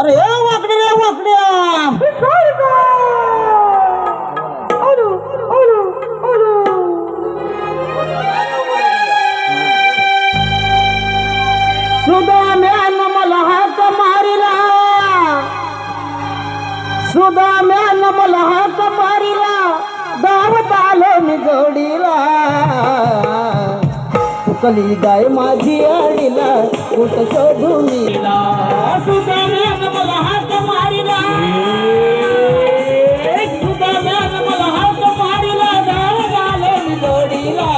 अरे ए वाकड्या रे सुदाम्यान मला हात मारिला. सुदाम्यान मला हात मारिला. धावत आलो मी जोडीला कली गाय माझी आडीला कुठ शोधून मला हात मारिला. मला हात मारिला. जोडीला.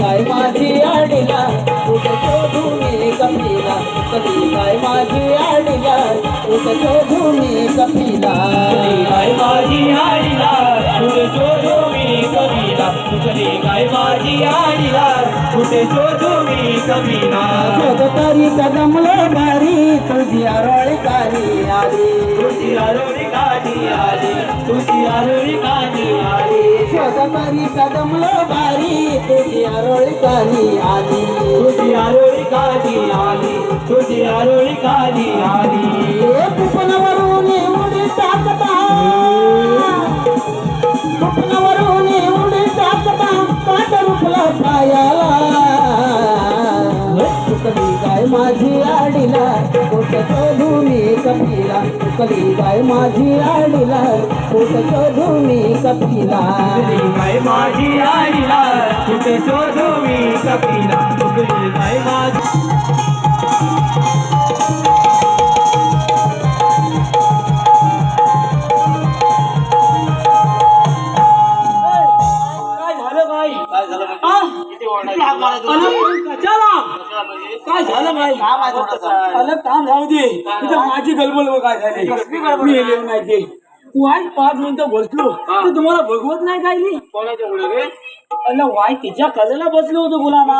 गाय माझी आडीला कुठ शोधून कपिला चुकली गाय माझी आडीला कुठ शोधून तुझे गाय माझी आडीला कुठे शोधू मी कविता जगतारी कदमले भारी तुझी आरोळी कारी आली. तुझी आरोळी काढी आली तुझी आरोळी काढी आली. जगतारी कदमले भारी तुझी आरोळी कारी आली. तुझी आरोळी आली तुझी आरोळी आली. चुकली माझी आडीला कोट मी कपिला कली गाय माझी आडीला कोट मी कपिला तुझी गाय माझी आडीला कुठे शोधू मी कपिला काय झालं आ? किती ओरडायचं? अरे, कशाला? काय झालं बाई काम आहे थोडंसं. अलग काम राहू दे. इथं माझी बघ काय झाली. मी येले नाही ते वाईट पाच मिनिटं बसलो तर तुम्हाला बघवत नाही मी कोणाच्या मुळे रे? अल वाईट तिच्या कलेला बसलो होतो गुलामा.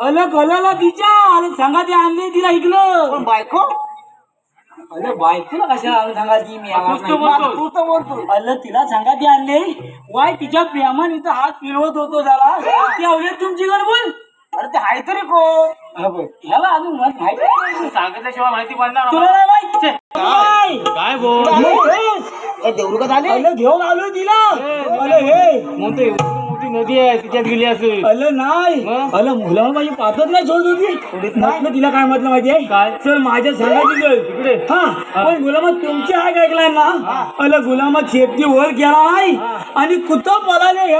अल कलेला तिच्या. अरे सांगा ते आणले तिला ऐकलं बायको? अरे बायकोला कशाला आणून सांगा ती मी तर. बोलतो तिला सांगा ती आणले. वाय तिच्या प्रेमाने इथं हात फिरवत होतो जरा. ती अवघ्यात तुमची गडबड अरे ते हाय तरी कोण? ह्याला अजून मत माहिती नाही. सांगितल्याशिवाय माहिती पडणार तुला नाही माहिती? काय? काय बोल आले अरे घेऊन आलो तिला. हे एवढी मोठी नदी आहे तिच्यात गेली असेल. अलं नाही. मग? अलं मुलं माझी पाहतच नाही सोड होती म्हटलं तिला काय म्हटलं माहिती आहे? काय? सर माझ्या सांगायची गळ इकडे हा. पण गुलामात तुमची हाक ऐकलाय ना? अलं गुलामात शेपटी वर गेला आहे. आणि कुत्ता पळाले